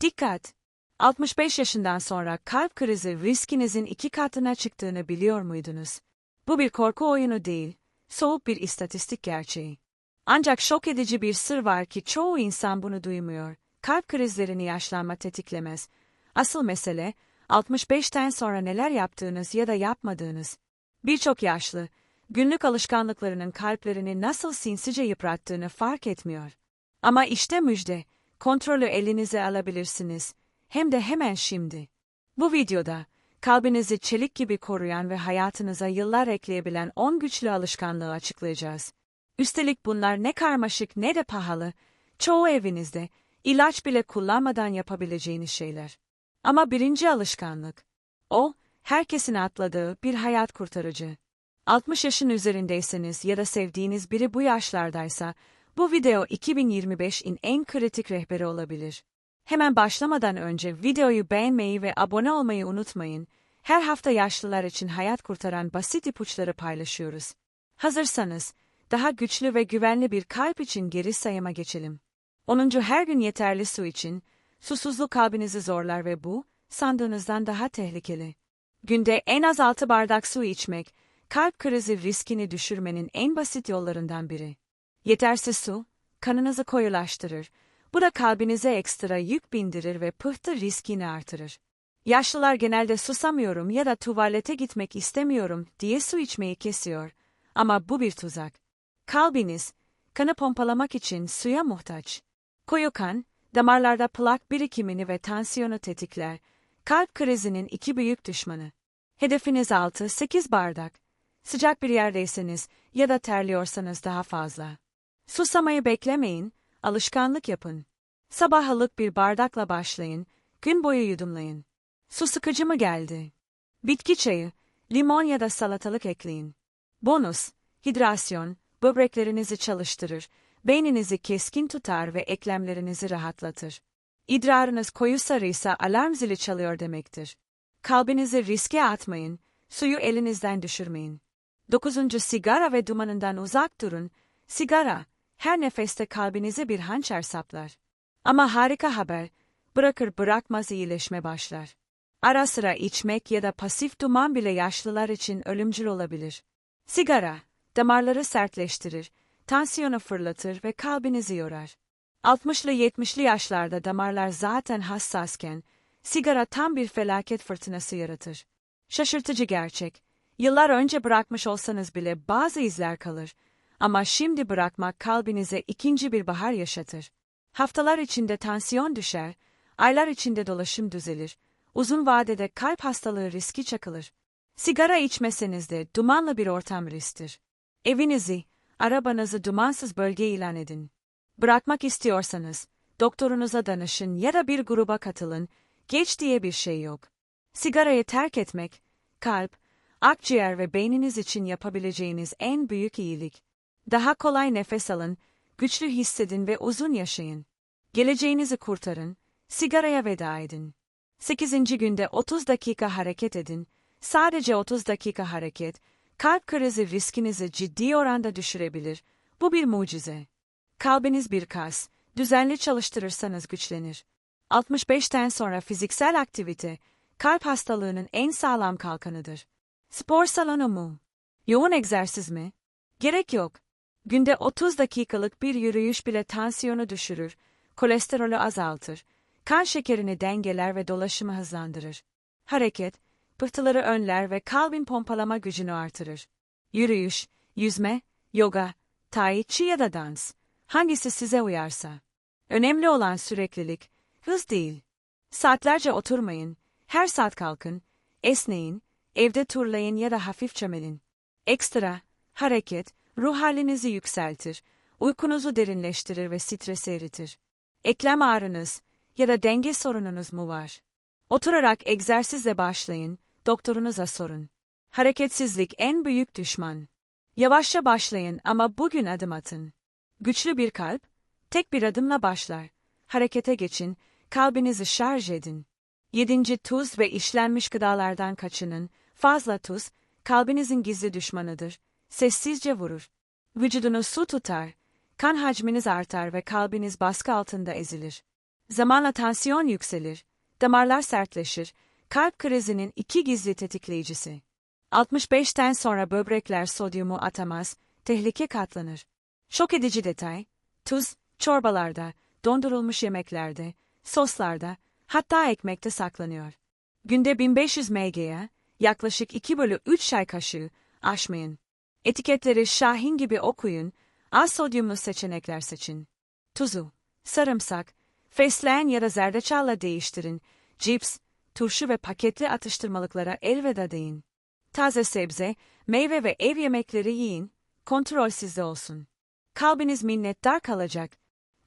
Dikkat! 65 yaşından sonra kalp krizi riskinizin iki katına çıktığını biliyor muydunuz? Bu bir korku oyunu değil, soğuk bir istatistik gerçeği. Ancak şok edici bir sır var ki çoğu insan bunu duymuyor. Kalp krizlerini yaşlanma tetiklemez. Asıl mesele, 65'ten sonra neler yaptığınız ya da yapmadığınız. Birçok yaşlı, günlük alışkanlıklarının kalplerini nasıl sinsice yıprattığını fark etmiyor. Ama işte müjde, kontrolü elinize alabilirsiniz. Hem de hemen şimdi. Bu videoda, kalbinizi çelik gibi koruyan ve hayatınıza yıllar ekleyebilen 10 güçlü alışkanlığı açıklayacağız. Üstelik bunlar ne karmaşık ne de pahalı, çoğu evinizde, ilaç bile kullanmadan yapabileceğiniz şeyler. Ama birinci alışkanlık. O, herkesin atladığı bir hayat kurtarıcı. 60 yaşın üzerindeyseniz ya da sevdiğiniz biri bu yaşlardaysa, bu video 2025'in en kritik rehberi olabilir. Hemen başlamadan önce videoyu beğenmeyi ve abone olmayı unutmayın. Her hafta yaşlılar için hayat kurtaran basit ipuçları paylaşıyoruz. Hazırsanız, daha güçlü ve güvenli bir kalp için geri sayıma geçelim. 10. Her gün yeterli su için, susuzluk kalbinizi zorlar ve bu, sandığınızdan daha tehlikeli. Günde en az 6 bardak su içmek, kalp krizi riskini düşürmenin en basit yollarından biri. Yetersiz su, kanınızı koyulaştırır, bu da kalbinize ekstra yük bindirir ve pıhtı riskini artırır. Yaşlılar genelde susamıyorum ya da tuvalete gitmek istemiyorum diye su içmeyi kesiyor. Ama bu bir tuzak. Kalbiniz, kanı pompalamak için suya muhtaç. Koyu kan, damarlarda plak birikimini ve tansiyonu tetikler. Kalp krizinin iki büyük düşmanı. Hedefiniz 6-8 bardak. Sıcak bir yerdeyseniz ya da terliyorsanız daha fazla. Susamayı beklemeyin, alışkanlık yapın. Sabahlık bir bardakla başlayın, gün boyu yudumlayın. Su sıkıcı mı geldi? Bitki çayı, limon ya da salatalık ekleyin. Bonus, hidrasyon, böbreklerinizi çalıştırır, beyninizi keskin tutar ve eklemlerinizi rahatlatır. İdrarınız koyu sarıysa alarm zili çalıyor demektir. Kalbinizi riske atmayın, suyu elinizden düşürmeyin. 9. Sigara ve dumanından uzak durun. Sigara, her nefeste kalbinize bir hançer saplar. Ama harika haber, bırakır bırakmaz iyileşme başlar. Ara sıra içmek ya da pasif duman bile yaşlılar için ölümcül olabilir. Sigara, damarları sertleştirir, tansiyonu fırlatır ve kalbinizi yorar. 60'lı 70'li yaşlarda damarlar zaten hassasken, sigara tam bir felaket fırtınası yaratır. Şaşırtıcı gerçek. Yıllar önce bırakmış olsanız bile bazı izler kalır. Ama şimdi bırakmak kalbinize ikinci bir bahar yaşatır. Haftalar içinde tansiyon düşer, aylar içinde dolaşım düzelir, uzun vadede kalp hastalığı riski çakılır. Sigara içmeseniz de dumanlı bir ortam risktir. Evinizi, arabanızı dumansız bölge ilan edin. Bırakmak istiyorsanız, doktorunuza danışın ya da bir gruba katılın, geç diye bir şey yok. Sigarayı terk etmek, kalp, akciğer ve beyniniz için yapabileceğiniz en büyük iyilik. Daha kolay nefes alın, güçlü hissedin ve uzun yaşayın. Geleceğinizi kurtarın, sigaraya veda edin. 8. günde 30 dakika hareket edin. Sadece 30 dakika hareket, kalp krizi riskinizi ciddi oranda düşürebilir. Bu bir mucize. Kalbiniz bir kas, düzenli çalıştırırsanız güçlenir. 65'ten sonra fiziksel aktivite, kalp hastalığının en sağlam kalkanıdır. Spor salonu mu? Yoğun egzersiz mi? Gerek yok. Günde 30 dakikalık bir yürüyüş bile tansiyonu düşürür, kolesterolü azaltır, kan şekerini dengeler ve dolaşımı hızlandırır. Hareket, pıhtıları önler ve kalbin pompalama gücünü artırır. Yürüyüş, yüzme, yoga, tai chi ya da dans, hangisi size uyarsa. Önemli olan süreklilik, hız değil. Saatlerce oturmayın, her saat kalkın, esneyin, evde turlayın ya da hafif çömelin. Ekstra, hareket, ruh halinizi yükseltir, uykunuzu derinleştirir ve stresi eritir. Eklem ağrınız ya da denge sorununuz mu var? Oturarak egzersizle başlayın, doktorunuza sorun. Hareketsizlik en büyük düşman. Yavaşça başlayın ama bugün adım atın. Güçlü bir kalp, tek bir adımla başlar. Harekete geçin, kalbinizi şarj edin. Yedinci tuz ve işlenmiş gıdalardan kaçının. Fazla tuz, kalbinizin gizli düşmanıdır. Sessizce vurur. Vücudunu su tutar, kan hacminiz artar ve kalbiniz baskı altında ezilir. Zamanla tansiyon yükselir, damarlar sertleşir, kalp krizinin iki gizli tetikleyicisi. 65'ten sonra böbrekler sodyumu atamaz, tehlike katlanır. Şok edici detay, tuz, çorbalarda, dondurulmuş yemeklerde, soslarda, hatta ekmekte saklanıyor. Günde 1500 mg'ye, yaklaşık 2 bölü 3 çay kaşığı, aşmayın. Etiketleri şahin gibi okuyun, az sodyumlu seçenekler seçin. Tuzu, sarımsak, fesleğen ya da zerdeçalla değiştirin, cips, turşu ve paketli atıştırmalıklara elveda deyin. Taze sebze, meyve ve ev yemekleri yiyin, kontrol sizde olsun. Kalbiniz minnettar kalacak.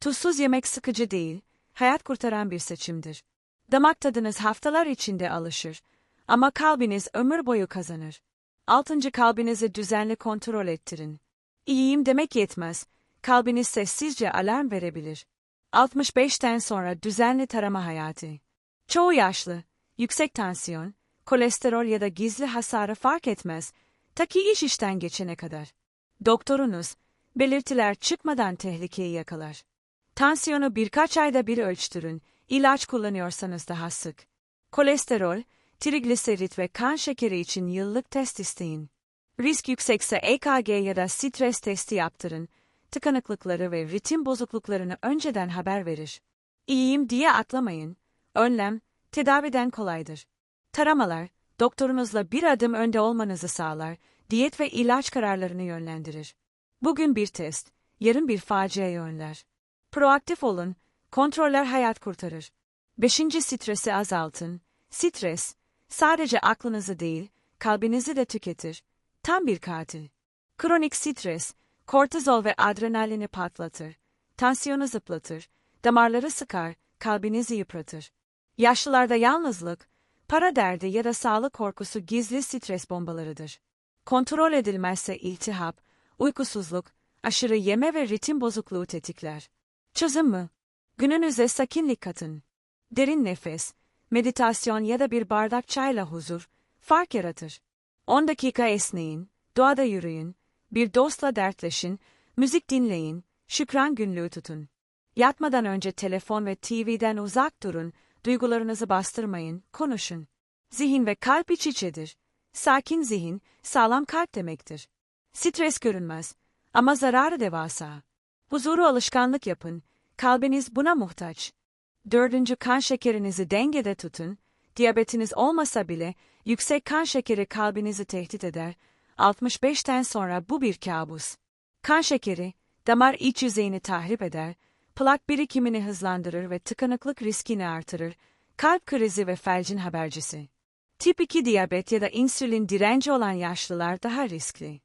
Tuzsuz yemek sıkıcı değil, hayat kurtaran bir seçimdir. Damak tadınız haftalar içinde alışır. Ama kalbiniz ömür boyu kazanır. Altıncı kalbinizi düzenli kontrol ettirin. İyiyim demek yetmez. Kalbiniz sessizce alarm verebilir. 65'ten sonra düzenli tarama hayatı. Çoğu yaşlı, yüksek tansiyon, kolesterol ya da gizli hasarı fark etmez, ta iş işten geçene kadar. Doktorunuz, belirtiler çıkmadan tehlikeyi yakalar. Tansiyonu birkaç ayda bir ölçtürün, ilaç kullanıyorsanız daha sık. Kolesterol, trigliserit ve kan şekeri için yıllık test isteyin. Risk yüksekse EKG ya da stres testi yaptırın, tıkanıklıkları ve ritim bozukluklarını önceden haber verir. İyiyim diye atlamayın. Önlem, tedaviden kolaydır. Taramalar, doktorunuzla bir adım önde olmanızı sağlar, diyet ve ilaç kararlarını yönlendirir. Bugün bir test, yarın bir faciaya önler. Proaktif olun, kontroller hayat kurtarır. Beşinci stresi azaltın. Stres, sadece aklınızı değil, kalbinizi de tüketir. Tam bir katil. Kronik stres, kortizol ve adrenalini patlatır. Tansiyonu zıplatır, damarları sıkar, kalbinizi yıpratır. Yaşlılarda yalnızlık, para derdi ya da sağlık korkusu gizli stres bombalarıdır. Kontrol edilmezse iltihap, uykusuzluk, aşırı yeme ve ritim bozukluğu tetikler. Çözüm mü? Gününüze sakinlik katın. Derin nefes, meditasyon ya da bir bardak çayla huzur, fark yaratır. 10 dakika esneyin, doğada yürüyün, bir dostla dertleşin, müzik dinleyin, şükran günlüğü tutun. Yatmadan önce telefon ve TV'den uzak durun, duygularınızı bastırmayın, konuşun. Zihin ve kalp iç içedir. Sakin zihin, sağlam kalp demektir. Stres görünmez ama zararı devasa. Huzuru alışkanlık yapın, kalbiniz buna muhtaç. Dördüncü kan şekerinizi dengede tutun, diyabetiniz olmasa bile yüksek kan şekeri kalbinizi tehdit eder, 65'ten sonra bu bir kabus. Kan şekeri, damar iç yüzeyini tahrip eder, plak birikimini hızlandırır ve tıkanıklık riskini artırır, kalp krizi ve felcin habercisi. Tip 2 diyabet ya da insülin direnci olan yaşlılar daha riskli.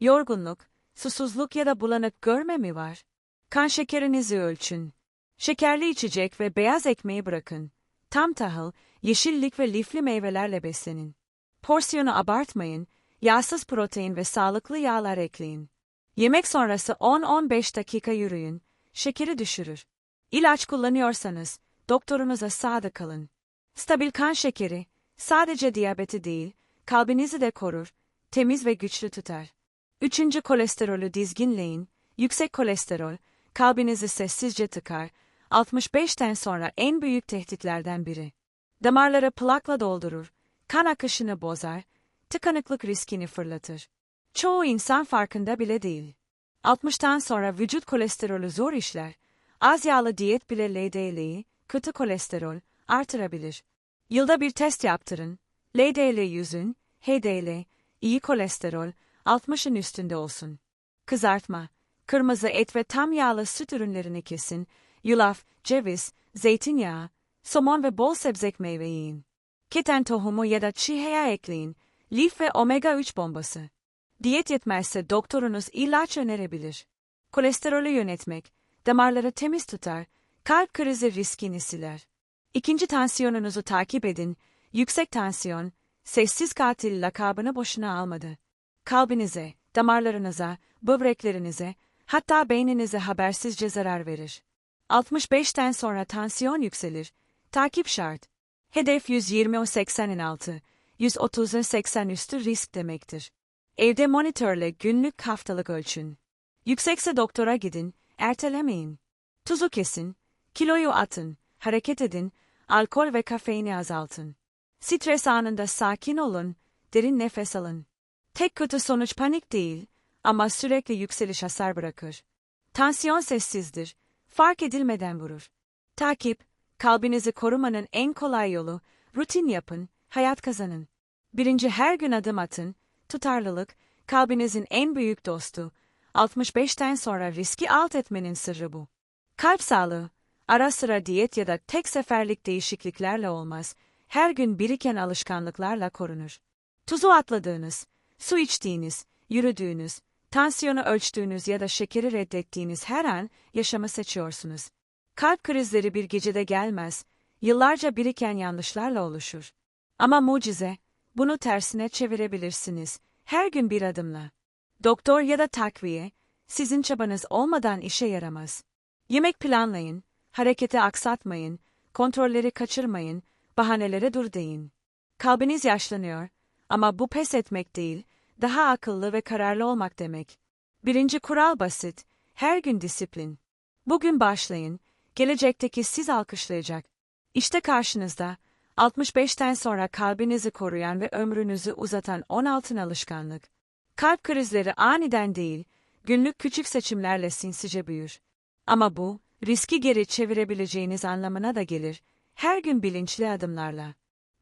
Yorgunluk, susuzluk ya da bulanık görme mi var? Kan şekerinizi ölçün. Şekerli içecek ve beyaz ekmeği bırakın. Tam tahıl, yeşillik ve lifli meyvelerle beslenin. Porsiyonu abartmayın, yağsız protein ve sağlıklı yağlar ekleyin. Yemek sonrası 10-15 dakika yürüyün, şekeri düşürür. İlaç kullanıyorsanız, doktorunuza sadık kalın. Stabil kan şekeri, sadece diyabeti değil, kalbinizi de korur, temiz ve güçlü tutar. Üçüncü kolesterolü dizginleyin, yüksek kolesterol, kalbinizi sessizce tıkar, 65'ten sonra en büyük tehditlerden biri. Damarları plakla doldurur, kan akışını bozar, tıkanıklık riskini fırlatır. Çoğu insan farkında bile değil. 60'tan sonra vücut kolesterolü zor işler, az yağlı diyet bile LDL'yi, kötü kolesterol, artırabilir. Yılda bir test yaptırın, LDL yüzün, HDL, iyi kolesterol, 60'ın üstünde olsun. Kızartma, kırmızı et ve tam yağlı süt ürünlerini kesin, yulaf, ceviz, zeytinyağı, somon ve bol sebzek meyve yiyin. Keten tohumu ya da çiğ ekleyin, lif ve omega-3 bombası. Diyet yetmezse doktorunuz ilaç önerebilir. Kolesterolü yönetmek, damarları temiz tutar, kalp krizi riskini siler. İkinci tansiyonunuzu takip edin, yüksek tansiyon, sessiz katil lakabını boşuna almadı. Kalbinize, damarlarınıza, böbreklerinize, hatta beyninize habersizce zarar verir. 65'ten sonra tansiyon yükselir. Takip şart. Hedef 120-80'in altı, 130-80 üstü risk demektir. Evde monitörle günlük haftalık ölçün. Yüksekse doktora gidin, ertelemeyin. Tuzu kesin, kiloyu atın, hareket edin, alkol ve kafeini azaltın. Stres anında sakin olun, derin nefes alın. Tek kötü sonuç panik değil ama sürekli yükseliş hasar bırakır. Tansiyon sessizdir, fark edilmeden vurur. Takip, kalbinizi korumanın en kolay yolu, rutin yapın, hayat kazanın. Birinci her gün adım atın, tutarlılık, kalbinizin en büyük dostu. 65'ten sonra riski alt etmenin sırrı bu. Kalp sağlığı, ara sıra diyet ya da tek seferlik değişikliklerle olmaz, her gün biriken alışkanlıklarla korunur. Tuzu atladığınız, su içtiğiniz, yürüdüğünüz, tansiyonu ölçtüğünüz ya da şekeri reddettiğiniz her an yaşamı seçiyorsunuz. Kalp krizleri bir gecede gelmez, yıllarca biriken yanlışlarla oluşur. Ama mucize, bunu tersine çevirebilirsiniz, her gün bir adımla. Doktor ya da takviye, sizin çabanız olmadan işe yaramaz. Yemek planlayın, hareketi aksatmayın, kontrolleri kaçırmayın, bahanelere dur deyin. Kalbiniz yaşlanıyor ama bu pes etmek değil, daha akıllı ve kararlı olmak demek. Birinci kural basit, her gün disiplin. Bugün başlayın, gelecekteki siz alkışlayacak. İşte karşınızda, 65'ten sonra kalbinizi koruyan ve ömrünüzü uzatan 16 alışkanlık. Kalp krizleri aniden değil, günlük küçük seçimlerle sinsice büyür. Ama bu, riski geri çevirebileceğiniz anlamına da gelir, her gün bilinçli adımlarla.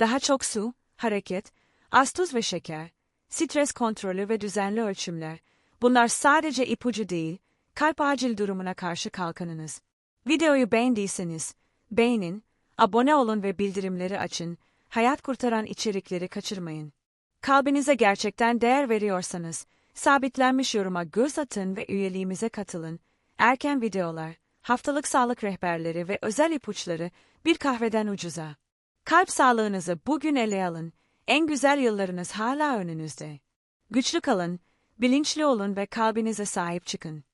Daha çok su, hareket, az tuz ve şeker, stres kontrolü ve düzenli ölçümler, bunlar sadece ipucu değil, kalp acil durumuna karşı kalkanınız. Videoyu beğendiyseniz, beğenin, abone olun ve bildirimleri açın, hayat kurtaran içerikleri kaçırmayın. Kalbinize gerçekten değer veriyorsanız, sabitlenmiş yoruma göz atın ve üyeliğimize katılın. Erken videolar, haftalık sağlık rehberleri ve özel ipuçları bir kahveden ucuza. Kalp sağlığınızı bugün ele alın. En güzel yıllarınız hala önünüzde. Güçlü kalın, bilinçli olun ve kalbinize sahip çıkın.